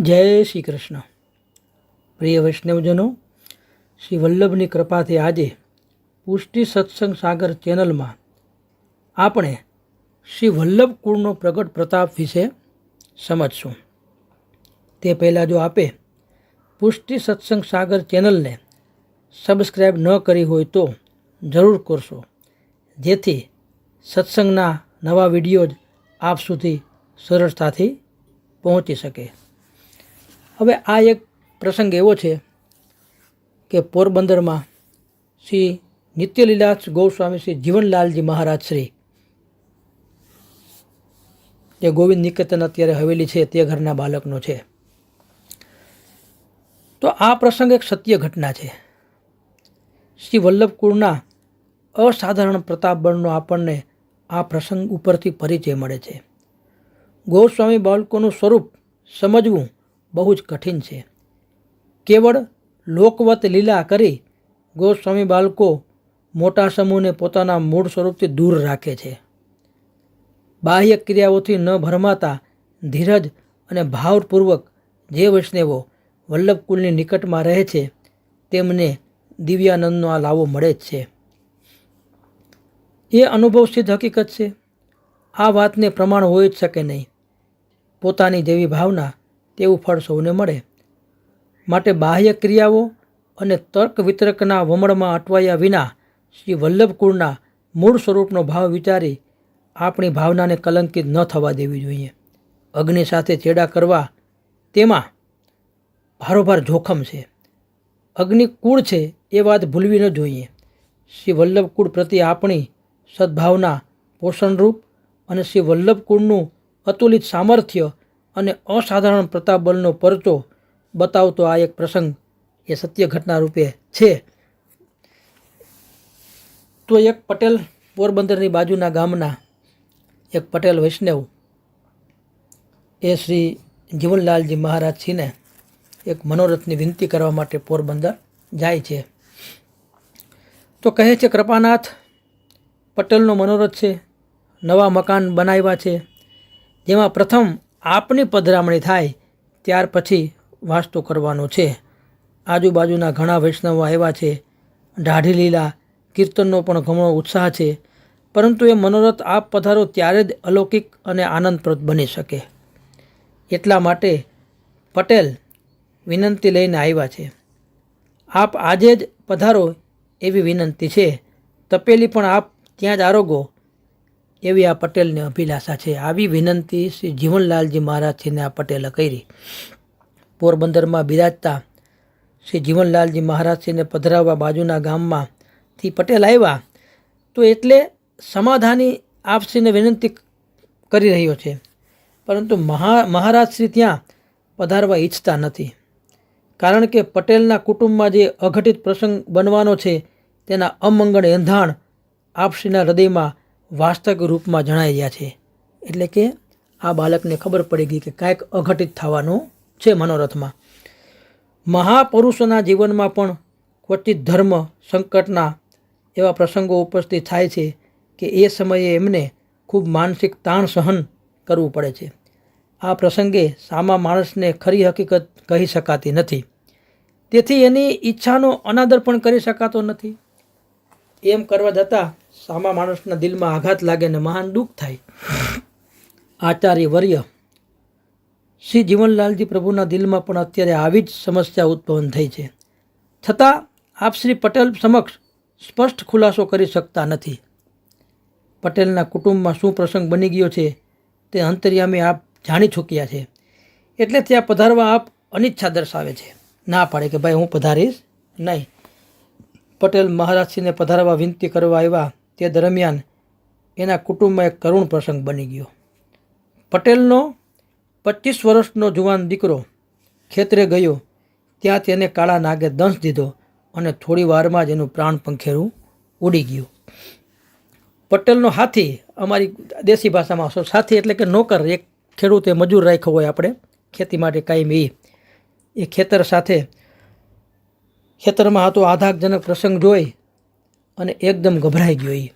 જય શ્રી કૃષ્ણ. પ્રિય વૈષ્ણવજનો, શ્રી વલ્લભની કૃપાથી આજે પુષ્ટિ સત્સંગ સાગર ચેનલમાં આપણે શ્રી વલ્લભ કુળનો પ્રગટ પ્રતાપ વિશે સમજશું. તે પહેલાં જો આપે પુષ્ટિ સત્સંગ સાગર ચેનલને સબસ્ક્રાઈબ ન કરી હોય તો જરૂર કરશો, જેથી સત્સંગના નવા વીડિયો જ આપ સુધી સરળતાથી પહોંચી શકે. હવે આ એક પ્રસંગ એવો છે કે પોરબંદરમાં શ્રી નિત્યલીલાસ ગૌસ્વામી શ્રી જીવનલાલજી મહારાજ શ્રી, જે ગોવિંદ નિકેતન અત્યારે હવેલી છે તે ઘરના બાળકનો છે. તો આ પ્રસંગ એક સત્ય ઘટના છે. શ્રી વલ્લભકુળના અસાધારણ પ્રતાપબળનો આપણને આ પ્રસંગ ઉપરથી પરિચય મળે છે. ગોસ્વામી બાળકોનું સ્વરૂપ સમજવું બહુ જ કઠિન છે. કેવળ લોકવત લીલા કરી ગોસ્વામી બાળકો મોટા સમૂહને પોતાના મૂળ સ્વરૂપથી દૂર રાખે છે. બાહ્ય ક્રિયાઓથી ન ભરમાતા ધીરજ અને ભાવપૂર્વક જે વૈષ્ણવો વલ્લભ કુલની નિકટમાં રહે છે, તેમને દિવ્યાનંદનો આ લાવો મળે જ છે. એ અનુભવ સિદ્ધ હકીકત છે. આ વાતને પ્રમાણ હોઈ જ શકે નહીં. પોતાની જેવી ભાવના તેવું ફળ સૌને મળે. માટે બાહ્ય ક્રિયાઓ અને તર્ક વિતર્કના વમળમાં અટવાયા વિના શ્રી વલ્લભ કુળના મૂળ સ્વરૂપનો ભાવ વિચારી આપણી ભાવનાને કલંકિત ન થવા દેવી જોઈએ. અગ્નિ સાથે ચેડા કરવા તેમાં ભારોભાર જોખમ છે. અગ્નિ કુળ છે એ વાત ભૂલવી ન જોઈએ. શ્રી વલ્લભ કુળ પ્રત્યે આપણી સદભાવના પોષણરૂપ અને શ્રી વલ્લભ કુળનું અતુલિત સામર્થ્ય અને અસાધારણ પ્રતાપ બળનો પરચો બતાવતો આ એક પ્રસંગ એ સત્ય ઘટના રૂપે છે. તો એક પટેલ પોરબંદરની બાજુના ગામના એક પટેલ વૈષ્ણવ એ શ્રી જીવનલાલજી મહારાજજીને એક મનોરથની વિનંતી કરવા માટે પોરબંદર જાય છે. તો કહે છે, કૃપાનાથ, પટેલનો મનોરથ છે, નવા મકાન બનાવ્યા છે, જેમાં પ્રથમ આપની પધરામણી થાય, ત્યાર પછી વાસ્તુ કરવાનો છે. આજુબાજુના ઘણા વૈષ્ણવો આવ્યા છે. દાઢી લીલા કીર્તનનો પણ ઘણો ઉત્સાહ છે, પરંતુ એ મનોરથ આપ પધારો ત્યારે જ અલૌકિક અને આનંદપ્રદ બની શકે. એટલા માટે પટેલ વિનંતી લઈને આવ્યા છે. આપ આજે જ પધારો એવી વિનંતી છે. તપેલી પણ આપ ત્યાં જ આરોગો એવી આ પટેલની અભિલાષા છે. આવી વિનંતી શ્રી જીવનલાલજી મહારાજજીને આ પટેલે કરી. પોરબંદરમાં બિરાજતા શ્રી જીવનલાલજી મહારાજશ્રીને પધરાવવા બાજુના ગામમાંથી પટેલ આવ્યા, તો એટલે સમાધાની આપશ્રીને વિનંતી કરી રહ્યો છે. પરંતુ મહા મહારાજશ્રી ત્યાં પધારવા ઈચ્છતા નથી. કારણ કે પટેલના કુટુંબમાં જે અઘટિત પ્રસંગ બનવાનો છે, તેના અમંગળ એંધાણ આપશ્રીના હૃદયમાં વાસ્તવિક રૂપમાં જણાઈ રહ્યા છે. એટલે કે આ બાળકને ખબર પડી ગઈ કે કાંઈક અઘટિત થવાનું છે મનોરથમાં. મહાપુરુષોના જીવનમાં પણ ક્વચિત ધર્મ સંકટના એવા પ્રસંગો ઉપસ્થિત થાય છે કે એ સમયે એમને ખૂબ માનસિક તાણ સહન કરવું પડે છે. આ પ્રસંગે સામા માણસને ખરી હકીકત કહી શકાતી નથી. તેથી એની ઈચ્છાનો અનાદર પણ કરી શકાતો નથી. એમ કરવા જતાં સામા માણસના દિલમાં આઘાત લાગે ને મહાન દુઃખ થાય. આચાર્ય વર્ય શ્રી જીવનલાલજી પ્રભુના દિલમાં પણ અત્યારે આવી જ સમસ્યા ઉત્પન્ન થઈ છે. છતાં આપ શ્રી પટેલ સમક્ષ સ્પષ્ટ ખુલાસો કરી શકતા નથી. પટેલના કુટુંબમાં શું પ્રસંગ બની ગયો છે તે અંતર્યામી આપ જાણી ચૂક્યા છે. એટલે ત્યાં પધારવા આપ અનિચ્છા દર્શાવે છે. ના પાડે કે ભાઈ હું પધારીશ નહીં. પટેલ મહારાજશ્રીને પધારવા વિનંતી કરવા આવ્યા તે દરમિયાન એના કુટુંબમાં એક કરુણ પ્રસંગ બની ગયો. પટેલનો પચીસ વર્ષનો જુવાન દીકરો ખેતરે ગયો, ત્યાં તેને કાળા નાગે દંશ દીધો અને થોડી વારમાં જ એનું પ્રાણ પંખેરું ઉડી ગયું. પટેલનો હાથી અમારી દેશી ભાષામાં સાથી એટલે કે નોકર, એક ખેડૂતે મજૂર રાખ્યો હોય આપણે, ખેતી માટે કાયમ એ ખેતર સાથે ખેતરમાં હતો આધાકજનક પ્રસંગ જોઈ અને એકદમ ગભરાઈ ગયો એ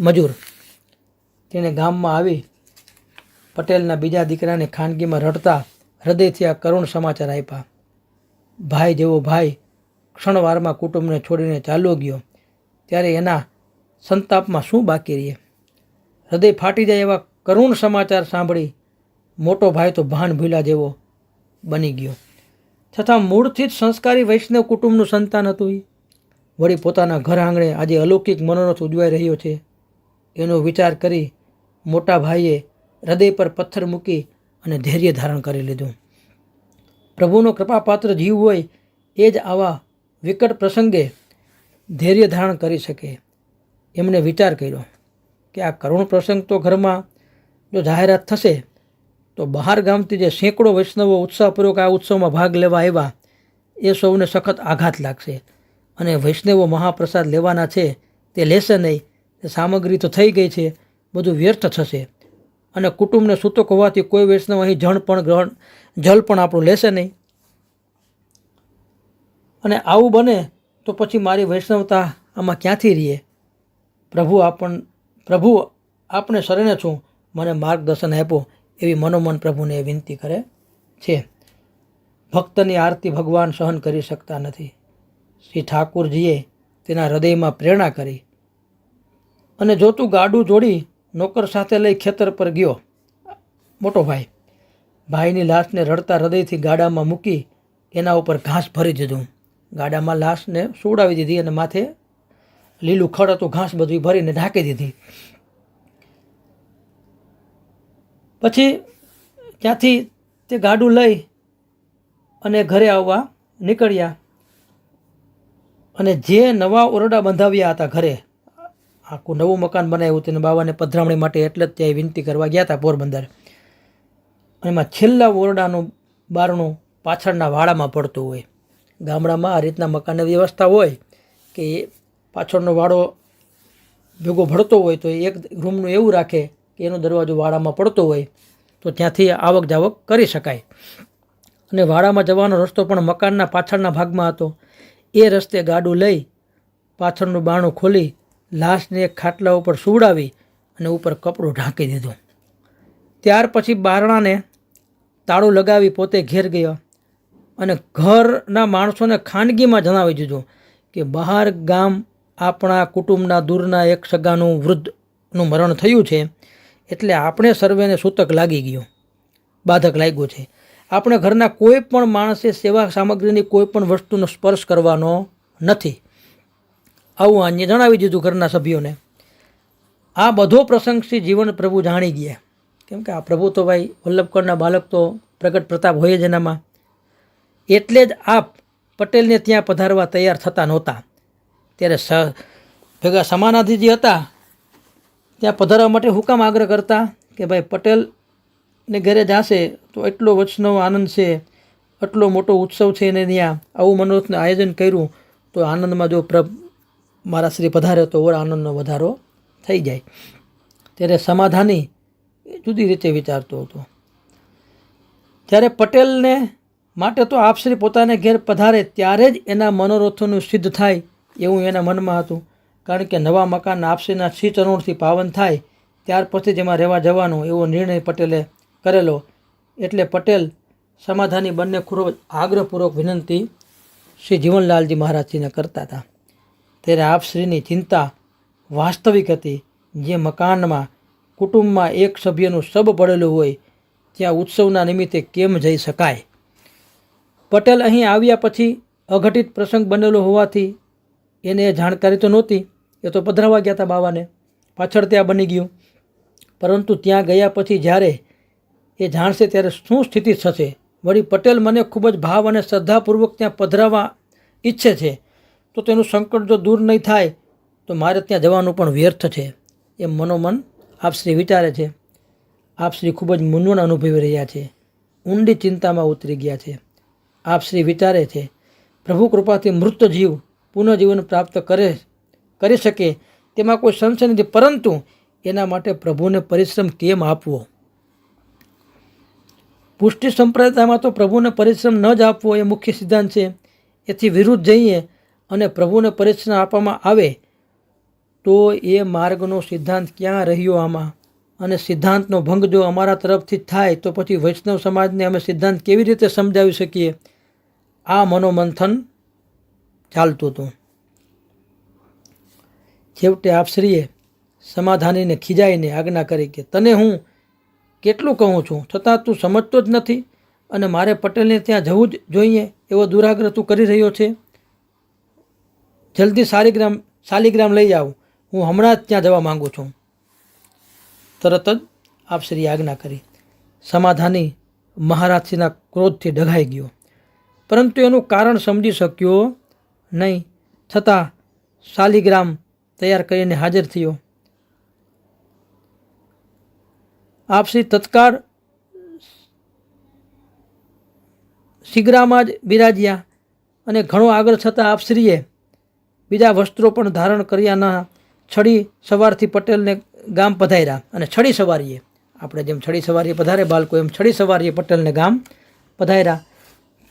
મજૂર. તેણે ગામમાં આવી, પટેલના બીજા દીકરાને ખાનગીમાં રડતા હૃદયથી આ કરુણ સમાચાર આપ્યા ભાઈ જેવો ભાઈ ક્ષણવારમાં કુટુંબને છોડીને ચાલ્યો ગયો. ત્યારે એના સંતાપમાં શું બાકી રહીએ હૃદય ફાટી જાય એવા કરુણ સમાચાર સાંભળી મોટો ભાઈ તો ભાન ભૂલા જેવો બની ગયો. છતાં મૂળથી જ સંસ્કારી વૈષ્ણવ કુટુંબનું સંતાન હતું એ વળી પોતાના ઘર આંગણે આજે અલૌકિક મનોરથ ઉજવાઈ રહ્યો છે. એનો વિચાર કરી મોટા ભાઈએ હૃદય પર પથ્થર મૂકી અને ધૈર્ય ધારણ કરી લીધું. પ્રભુનો કૃપાપાત્ર જીવ હોય એ જ આવા વિકટ પ્રસંગે ધૈર્ય ધારણ કરી શકે. એમણે વિચાર કર્યો કે આ કરુણ પ્રસંગ તો ઘરમાં જો જાહેરાત થશે, તો બહાર ગામથી જે સેંકડો વૈષ્ણવો ઉત્સાહપૂર્વક આ ઉત્સવમાં ભાગ લેવા આવ્યા, એ સૌને સખત આઘાત લાગશે. અને વૈષ્ણવો મહાપ્રસાદ લેવાના છે, તે લેશે નહીં. તે સામગ્રી તો થઈ ગઈ છે, બધું વ્યર્થ થશે. અને કુટુંબને સૂતક હોવાથી કોઈ વૈષ્ણવ અહીં જળ પણ ગ્રહણ જલ પણ આપણું લેશે નહીં. અને આવું બને તો પછી મારી વૈષ્ણવતા આમાં ક્યાંથી રહીએ? પ્રભુ આપણ, પ્રભુ આપણે શરણે છું. મને માર્ગદર્શન આપો એવી મનોમન પ્રભુને વિનંતી કરે છે. ભક્તની આરતી ભગવાન સહન કરી શકતા નથી. શ્રી ઠાકુરજીએ તેના હૃદયમાં પ્રેરણા કરી અને જો તું ગાડું જોડી નોકર સાથે લઈ ખેતર પર ગયો. મોટો ભાઈ, ભાઈની લાશને રડતા હૃદયથી ગાડામાં મૂકી એના ઉપર ઘાસ ભરી દીધું. ગાડામાં લાશને સુવડાવી દીધી અને માથે લીલું ખડ હતું, ઘાસ બધું ભરીને ઢાંકી દીધી. પછી ત્યાંથી તે ગાડું લઈ અને ઘરે આવવા નીકળ્યા. અને જે નવા ઓરડા બંધાવ્યા હતા ઘરે, આખું નવું મકાન બનાવ્યું તેને બાબાને પધરામણી માટે એટલે જ ત્યાં વિનંતી કરવા ગયા હતા પોરબંદર. અને એમાં છેલ્લા ઓરડાનું બારણું પાછળના વાડામાં પડતું હોય. ગામડામાં આ રીતના મકાનની વ્યવસ્થા હોય કે પાછળનો વાડો ભેગો ભળતો હોય તો એક રૂમનું એવું રાખે કે એનો દરવાજો વાડામાં પડતો હોય તો ત્યાંથી આવક જાવક કરી શકાય. અને વાડામાં જવાનો રસ્તો પણ મકાનના પાછળના ભાગમાં હતો. એ રસ્તે ગાડું લઈ પાછળનું બાણું ખોલી લાશને એક ખાટલા ઉપર સુવડાવી અને ઉપર કપડું ઢાંકી દીધું. ત્યાર પછી બારણાને તાળું લગાવી પોતે ઘેર ગયો અને ઘરના માણસોને ખાનગીમાં જણાવી દીધું કે બહાર ગામ આપણા કુટુંબના દૂરના એક સગાનું વૃદ્ધનું મરણ થયું છે એટલે આપણે સર્વેને સૂતક લાગી ગયું. બાધક લાગ્યું છે. આપણે ઘરના કોઈ પણ માણસે સેવા સામગ્રીની કોઈ પણ વસ્તુનો સ્પર્શ કરવાનો નથી. આવું અન્ય જણાવી દીધું ઘરના સભ્યોને. આ બધો પ્રસંગ જીવન પ્રભુ જાણી ગયા. કેમ કે આ પ્રભુ તો ભાઈ વલ્લભકરના બાલક તો પ્રગટ પ્રતાપ હોય જ એનામાં. એટલે જ આપ પટેલને ત્યાં પધારવા તૈયાર થતા નહોતા. ત્યારે સ ભેગા સમાનાધિજી હતા. ત્યાં પધારવા માટે હુકામ આગ્રહ કરતા કે ભાઈ પટેલને ઘરે જશે તો એટલો વચનો આનંદ છે, એટલો મોટો ઉત્સવ છે એને ત્યાં. આવું મનોરથનું આયોજન કર્યું તો આનંદમાં જો પ્રભ મારા શ્રી પધારે તો ઓર આનંદનો વધારો થઈ જાય. ત્યારે સમાધાની જુદી રીતે વિચારતો હતો. ત્યારે પટેલને માટે તો આપશ્રી પોતાને ઘેર પધારે ત્યારે જ એના મનોરથોનું સિદ્ધ થાય એવું એના મનમાં હતું. કારણ કે નવા મકાન આપશ્રીના શ્રી ચરણથી પાવન થાય, ત્યાર પછી જ એમાં રહેવા જવાનો એવો નિર્ણય પટેલે કરેલો. એટલે પટેલ સમાધાની બંને ખૂબ જ આગ્રહપૂર્વક વિનંતી શ્રી જીવનલાલજી મહારાજજીને કરતા હતા. ત્યારે આપશ્રીની ચિંતા વાસ્તવિક હતી. જે મકાનમાં, કુટુંબમાં એક સભ્યનું સબ પડેલું હોય, ત્યાં ઉત્સવના નિમિત્તે કેમ જઈ શકાય? પટેલ અહીં આવ્યા પછી અઘટિત પ્રસંગ બનેલો હોવાથી એને જાણકારી તો નહોતી. એ તો પધરાવા ગયા હતા બાવાને. પાછળ ત્યાં બની ગયું. પરંતુ ત્યાં ગયા પછી જ્યારે એ જાણશે ત્યારે શું સ્થિતિ થશે? વળી પટેલ મને ખૂબ જ ભાવ અને શ્રદ્ધાપૂર્વક ત્યાં પધરાવવા ઈચ્છે છે. તો તેનું સંકટ જો દૂર નહીં થાય, તો મારે ત્યાં જવાનું પણ વ્યર્થ છે, એમ મનોમન આપશ્રી વિચારે છે. આપશ્રી ખૂબ જ મૂંઝવણ અનુભવી રહ્યા છે. ઊંડી ચિંતામાં ઉતરી ગયા છે. આપશ્રી વિચારે છે, પ્રભુ કૃપાથી મૃત જીવ પુનઃજીવન પ્રાપ્ત કરે, કરી શકે તેમાં કોઈ સંશય નથી, પરંતુ એના માટે પ્રભુને પરિશ્રમ કેમ આપવો? પુષ્ટિ સંપ્રદાયમાં તો પ્રભુને પરિશ્રમ ન જ આપવો એ મુખ્ય સિદ્ધાંત છે. એથી વિરુદ્ધ જઈએ અને પ્રભુને પરિશ્રમ આપવામાં આવે તો એ માર્ગનો સિદ્ધાંત ક્યાં રહ્યો આમાં? અને સિદ્ધાંતનો ભંગ જો અમારા તરફથી થાય તો પછી વૈષ્ણવ સમાજને અમે સિદ્ધાંત કેવી રીતે સમજાવી શકીએ? આ મનોમંથન ચાલતું હતું. છેવટે આપશ્રીએ સમાધાનીને ખીજાઈને આજ્ઞા કરી કે તને હું કેટલું કહું છું? છતાં તું સમજતો જ નથી અને મારે પટેલને ત્યાં જવું જ જોઈએ એવો દુરાગ્રહ તું કરી રહ્યો છે. જલ્દી શાલિગ્રામ શાલિગ્રામ લઈ આવ. હું હમણાં જ ત્યાં જવા માગું છું. તરત જ આપશ્રી આજ્ઞા કરી. સમાધાની મહારાજશ્રીના ક્રોધથી ડઘાઈ ગયો. પરંતુ એનું કારણ સમજી શક્યો નહીં. છતાં શાલિગ્રામ તૈયાર કરીને હાજર થયો. આપશ્રી તત્કાળ શિગરામાં જ બિરાજ્યા અને ઘણો આગળ છતાં આપશ્રીએ બીજા વસ્ત્રો પણ ધારણ કર્યાના છડી સવારથી પટેલને ગામ પધાર્યા અને છડી સવારીએ. આપણે જેમ છડી સવારીએ પધારે બાળકો એમ છડી સવારીએ પટેલને ગામ પધાર્યા.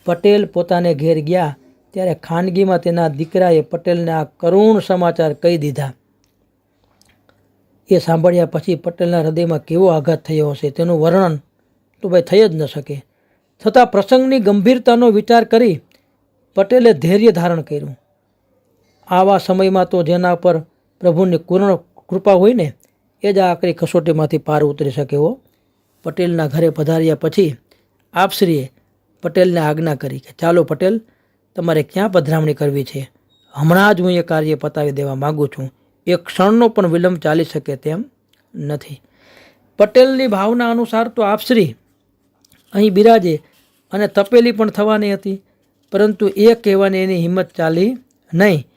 પટેલ પોતાને ઘેર ગયા, ત્યારે ખાનગીમાં તેના દીકરાએ પટેલને આ કરુણ સમાચાર કહી દીધા. એ સાંભળ્યા પછી પટેલના હૃદયમાં કેવો આઘાત થયો હશે, તેનું વર્ણન તો ભાઈ થઈ જ ન શકે. છતાં પ્રસંગની ગંભીરતાનો વિચાર કરી પટેલે ધૈર્ય ધારણ કર્યું. આવા સમયમાં તો જેના પર પ્રભુની પૂર્ણ કૃપા હોય ને, એ જ આકરી કસોટીમાંથી પાર ઉતરી શકે હો. પટેલના ઘરે પધાર્યા પછી આપશ્રીએ પટેલને આજ્ઞા કરી કે, ચાલો પટેલ, તમારે ક્યાં પધરામણી કરવી છે? હમણાં જ હું એ કાર્ય પતાવી દેવા માગું છું. એક ક્ષણનો પણ વિલંબ ચાલી શકે તેમ નથી. પટેલની ભાવના અનુસાર તો આપશ્રી અહીં બિરાજે અને તપેલી પણ થવાની હતી, પરંતુ એ કહેવાની એની હિંમત ચાલી નહીં.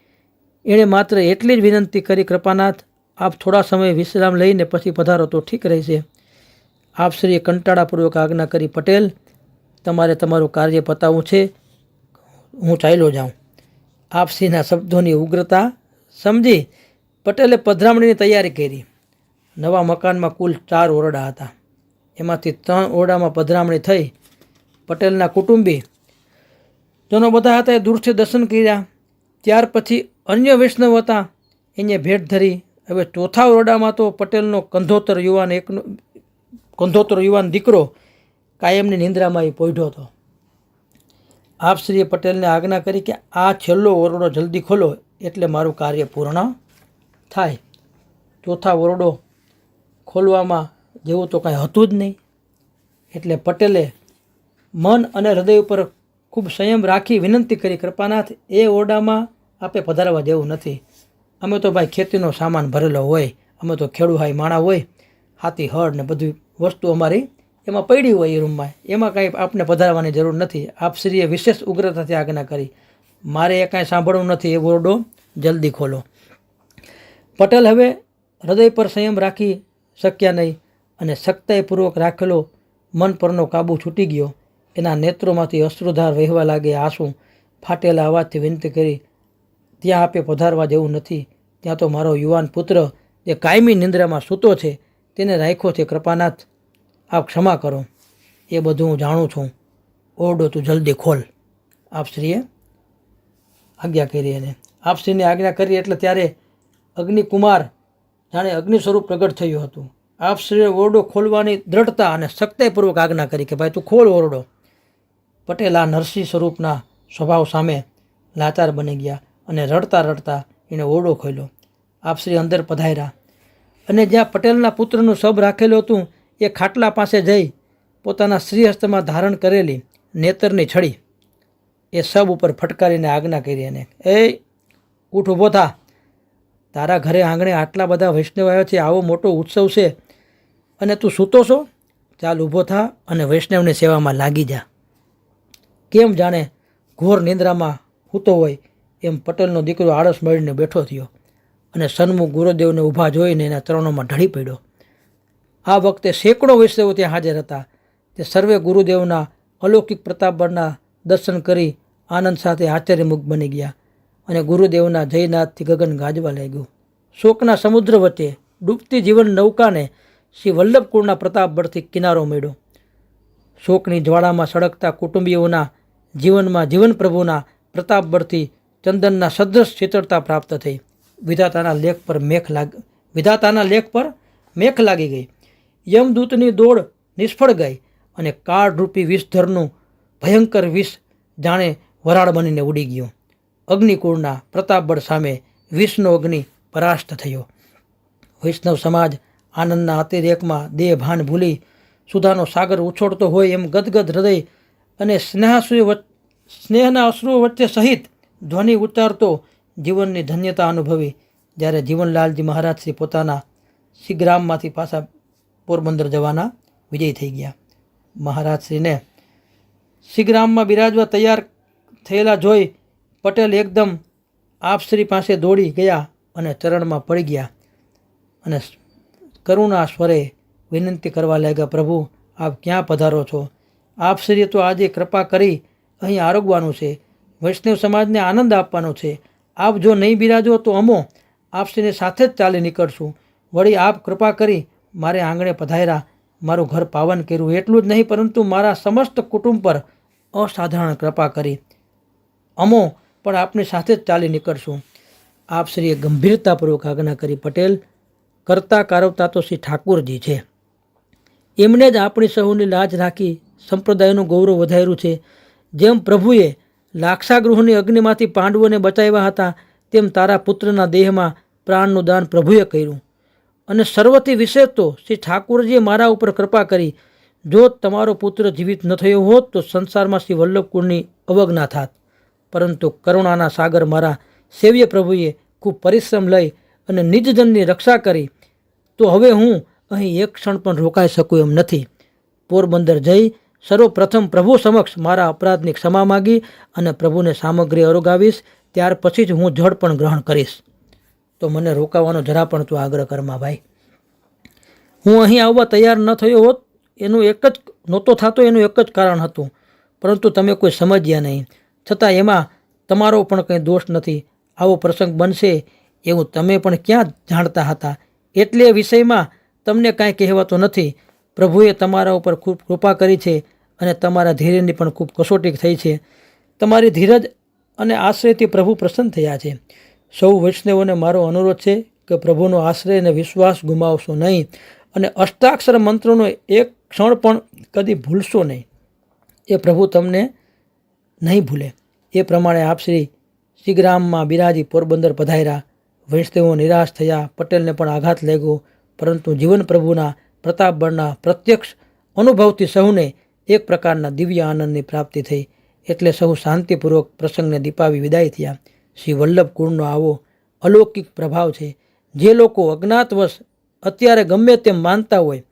એણે માત્ર એટલી જ વિનંતી કરી, કૃપાનાથ, આપ થોડા સમય વિશ્રામ લઈને પછી પધારો તો ઠીક રહેશે. આપશ્રીએ કંટાળાપૂર્વક આજ્ઞા કરી, પટેલ, તમારે તમારું કાર્ય પતાવવું છે. હું ચાલ્યો જાઉં. આપશ્રીના શબ્દોની ઉગ્રતા સમજી પટેલે પધરામણીની તૈયારી કરી. નવા મકાનમાં કુલ ચાર ઓરડા હતા. એમાંથી ત્રણ ઓરડામાં પધરામણી થઈ. પટેલના કુટુંબી જનો બધા હતા એ દૂરથી દર્શન કર્યા. ત્યાર પછી અન્ય વૈષ્ણવ હતા. એને ભેટ ધરી. હવે ચોથા ઓરડામાં તો પટેલનો કંધોતર યુવાન એકનો કંધોતર યુવાન દીકરો કાયમની નિંદ્રામાં એ પોઢ્યો હતો. આપશ્રીએ પટેલને આજ્ઞા કરી કે આ છેલ્લો ઓરડો જલ્દી ખોલો એટલે મારું કાર્ય પૂર્ણ થાય, ચોથા ઓરડો ખોલવામાં જેવું તો કાંઈ હતું જ નહીં. એટલે પટેલે મન અને હૃદય ઉપર ખૂબ સંયમ રાખી વિનંતી કરી, કૃપાનાથ, એ ઓરડામાં આપે પધારવા જેવું નથી. અમે તો ભાઈ ખેતીનો સામાન ભરેલો હોય, અમે તો ખેડૂહાઈ માણા હોય, હાથી, હળ ને બધી વસ્તુ અમારી એમાં પડી હોય એ રૂમમાં. એમાં કાંઈ આપને પધારવાની જરૂર નથી. આપશ્રીએ વિશેષ ઉગ્રતાથી આજ્ઞા કરી. મારે એ કાંઈ સાંભળવું નથી, એ ઓરડો જલ્દી ખોલો. પટેલ હવે હૃદય પર સંયમ રાખી શક્યા નહીં અને સખ્તાઈપૂર્વક રાખેલો મન પરનો કાબુ છૂટી ગયો. એના નેત્રોમાંથી અશ્રુધાર વહેવા લાગે આંસુ ફાટેલા અવાજથી વિનંતી કરી, ત્યાં આપે પધારવા જેવું નથી. ત્યાં તો મારો યુવાન પુત્ર જે કાયમી નિંદ્રામાં સૂતો છે તેને રાખ્યો છે કૃપાનાથ. આપ ક્ષમા કરો. એ બધું હું જાણું છું. ઓરડો તું જલ્દી ખોલ. આપશ્રીએ આજ્ઞા કરી એને આપશ્રીને આજ્ઞા કરી એટલે ત્યારે અગ્નિકુમાર જાણે અગ્નિ સ્વરૂપ પ્રગટ થયું હતું. આપશ્રીએ ઓરડો ખોલવાની દ્રઢતા અને સખ્તાઈપૂર્વક આજ્ઞા કરી કે ભાઈ તું ખોલ ઓરડો. પટેલ આ નરસિંહ સ્વરૂપના સ્વભાવ સામે લાચાર બની ગયા અને રડતા રડતા એણે ઓરડો ખોલ્યો. આપશ્રી અંદર પધાર્યા. અને જ્યાં પટેલના પુત્રનું શબ રાખેલું હતું, એ ખાટલા પાસે જઈ પોતાના શ્રીહસ્તમાં ધારણ કરેલી નેતરની છડી એ શબ ઉપર ફટકારીને આજ્ઞા કરી એને એ ઊઠ ઊભો થા. તારા ઘરે આંગણે આટલા બધા વૈષ્ણવ આવ્યા છે આવો મોટો ઉત્સવ છે અને તું સૂતો છો? ચાલ ઊભો થા અને વૈષ્ણવની સેવામાં લાગી જા. કેમ જાણે ઘોર નિંદ્રામાં સૂતો હોય એમ પટેલનો દીકરો આળસ મળીને બેઠો થયો અને સન્મુખ ગુરુદેવને ઊભા જોઈને એના ચરણોમાં ઢળી પડ્યો. આ વખતે સેંકડો વૈષ્ણવો ત્યાં હાજર હતા. તે સર્વે ગુરુદેવના અલૌકિક પ્રતાપના દર્શન કરી આનંદ સાથે આશ્ચર્યમુખ બની ગયા. અને ગુરુદેવના જયનાથથી ગગન ગાજવા લાગ્યું. શોકના સમુદ્ર વચ્ચે ડૂબતી જીવન નૌકાને શ્રી વલ્લભકુળના પ્રતાપ બળથી કિનારો મળ્યો. શોકની જ્વાળામાં સળગતા કુટુંબીઓના જીવનમાં જીવન પ્રભુના પ્રતાપ બળથી ચંદનના સદ્રશ શીતળતા પ્રાપ્ત થઈ. વિધાતાના લેખ પર મેખ લાગ, વિધાતાના લેખ પર મેખ લાગી ગઈ. યમદૂતની દોડ નિષ્ફળ ગઈ અને કાળરૂપી વિષધરનું ભયંકર વિષ જાણે વરાળ બનીને ઉડી ગયું. અગ્નિકુળના પ્રતાપબળ સામે વિષ્ણુ અગ્નિ પરાસ્ત થયો. વૈષ્ણવ સમાજ આનંદના અતિરેકમાં દેહ ભાન ભૂલી સુધાનો સાગર ઉછોળતો હોય એમ ગદગદ હૃદય અને સ્નેહાશ્રુ સ્નેહના અશ્રુઓ વચ્ચે સહિત ધ્વનિ ઉચ્ચારતો જીવનની ધન્યતા અનુભવી. જ્યારે જીવનલાલજી મહારાજ શ્રી પોતાના શિગ્રામમાંથી પાછા પોરબંદર જવાના વિજય થઈ ગયા. મહારાજશ્રીને શિગ્રામમાં બિરાજવા તૈયાર થયેલા જોઈ પટેલ એકદમ આપશ્રી પાસે દોડી ગયા અને ચરણમાં પડી ગયા. અને કરુણા સ્વરે વિનંતી કરવા લાગ્યા, પ્રભુ, આપ ક્યાં પધારો છો? આપશ્રીએ તો આજે કૃપા કરી અહીં આરોગવાનું છે. વૈષ્ણવ સમાજને આનંદ આપવાનો છે. આપ જો નહીં બિરાજો તો અમો આપશ્રીને સાથે જ ચાલી નીકળશું. વળી આપ કૃપા કરી મારે આંગણે પધાર્યા. મારું ઘર પાવન કર્યું. એટલું જ નહીં, પરંતુ મારા સમસ્ત કુટુંબ પર અસાધારણ કૃપા કરી. અમો પણ આપની સાથે જ ચાલી નીકળશું આપશ્રીએ ગંભીરતાપૂર્વક આજ્ઞા કરી પટેલ, કરતા કારવતા તો શ્રી ઠાકુરજી છે. એમણે જ આપણી સહુની લાજ રાખી સંપ્રદાયનું ગૌરવ વધાર્યું છે. જેમ પ્રભુએ લાક્ષાગૃહની અગ્નિમાંથી પાંડવોને બચાવ્યા હતા, તેમ તારા પુત્રના દેહમાં પ્રાણનું દાન પ્રભુએ કર્યું. અને સર્વથી વિશેષ તો શ્રી ઠાકુરજીએ મારા ઉપર કૃપા કરી. જો તમારો પુત્ર જીવિત ન થયો હોત, તો સંસારમાં શ્રી વલ્લભકુળની અવજ્ઞા થાત. પરંતુ કરુણાના સાગર મારા સેવ્ય પ્રભુએ ખૂબ પરિશ્રમ લઈ અને નિજજનની રક્ષા કરી, તો હવે હું અહીં એક ક્ષણ પણ રોકાઈ શકું એમ નથી. પોરબંદર જઈ સર્વપ્રથમ પ્રભુ સમક્ષ મારા અપરાધની ક્ષમા માગી અને પ્રભુને સામગ્રી અરોગાવીશ, ત્યાર પછી જ હું જળ પણ ગ્રહણ કરીશ. તો મને રોકાવાનો જરા પણ તું આગ્રહ કરમાં ભાઈ. હું અહીં આવવા તૈયાર ન થયો હોત, એનું એક જ નહોતો થતો, એનું એક જ કારણ હતું. પરંતુ તમે કોઈ સમજ્યા નહીં. છતાં એમાં તમારો પણ કંઈ દોષ નથી. આવો પ્રસંગ બનશે એવું તમે પણ ક્યાં જાણતા હતા? એટલે વિષયમાં તમને કાંઈ કહેવાતો નથી. પ્રભુએ તમારા ઉપર ખૂબ કૃપા કરી છે અને તમારા ધૈર્યની પણ ખૂબ કસોટી થઈ છે. તમારી ધીરજ અને આશ્રયથી પ્રભુ પ્રસન્ન થયા છે. સૌ વૈષ્ણવોને મારો અનુરોધ છે કે પ્રભુનો આશ્રય અને વિશ્વાસ ગુમાવશો નહીં અને અષ્ટાક્ષર મંત્રોનો એક ક્ષણ પણ કદી ભૂલશો નહીં. એ પ્રભુ તમને નહીં ભૂલે. એ પ્રમાણે આપ શ્રી શ્રીગ્રામમાં બિરાજી પોરબંદર પધાર્યા. વૈષ્ણવો નિરાશ થયા. પટેલને પણ આઘાત લાગ્યો. પરંતુ જીવન પ્રભુના પ્રતાપબળના પ્રત્યક્ષ અનુભવથી સહુને એક પ્રકારના દિવ્ય આનંદની પ્રાપ્તિ થઈ. એટલે સહુ શાંતિપૂર્વક પ્રસંગને દીપાવી વિદાય થયા. શ્રી વલ્લભ કુળનો આવો અલૌકિક પ્રભાવ છે. જે લોકો અજ્ઞાતવશ અત્યારે ગમે તેમ માનતા હોય,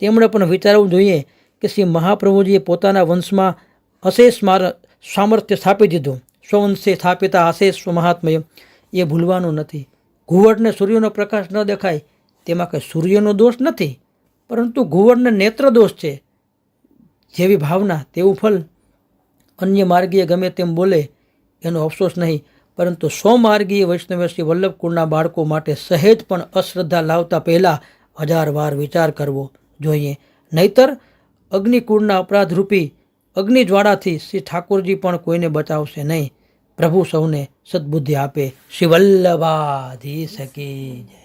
તેમણે પણ વિચારવું જોઈએ કે શ્રી મહાપ્રભુજીએ પોતાના વંશમાં અશેષ માર સામર્થ્ય સ્થાપી દીધું. સ્વવંશે સ્થાપિતા આશેષ સ્વમહાત્મય એ ભૂલવાનું નથી. ઘુવડને સૂર્યનો પ્રકાશ ન દેખાય, તેમાં કંઈ સૂર્યનો દોષ નથી. પરંતુ ઘુવડને નેત્ર દોષ છે. જેવી ભાવના, તેવું ફલ અન્ય માર્ગીય ગમે તેમ બોલે, એનો અફસોસ નહીં. પરંતુ સ્વમાર્ગીય વૈષ્ણવ શ્રી વલ્લભકુળના બાળકો માટે સહેજ પણ અશ્રદ્ધા લાવતા પહેલાં હજાર વાર વિચાર કરવો જોઈએ. નહીતર અગ્નિકુળના અપરાધરૂપી અગ્નિજ્વાળાથી શ્રી ઠાકોરજી પણ કોઈને બચાવશે નહીં. પ્રભુ સૌને સદબુદ્ધિ આપે. શ્રી શકી જય.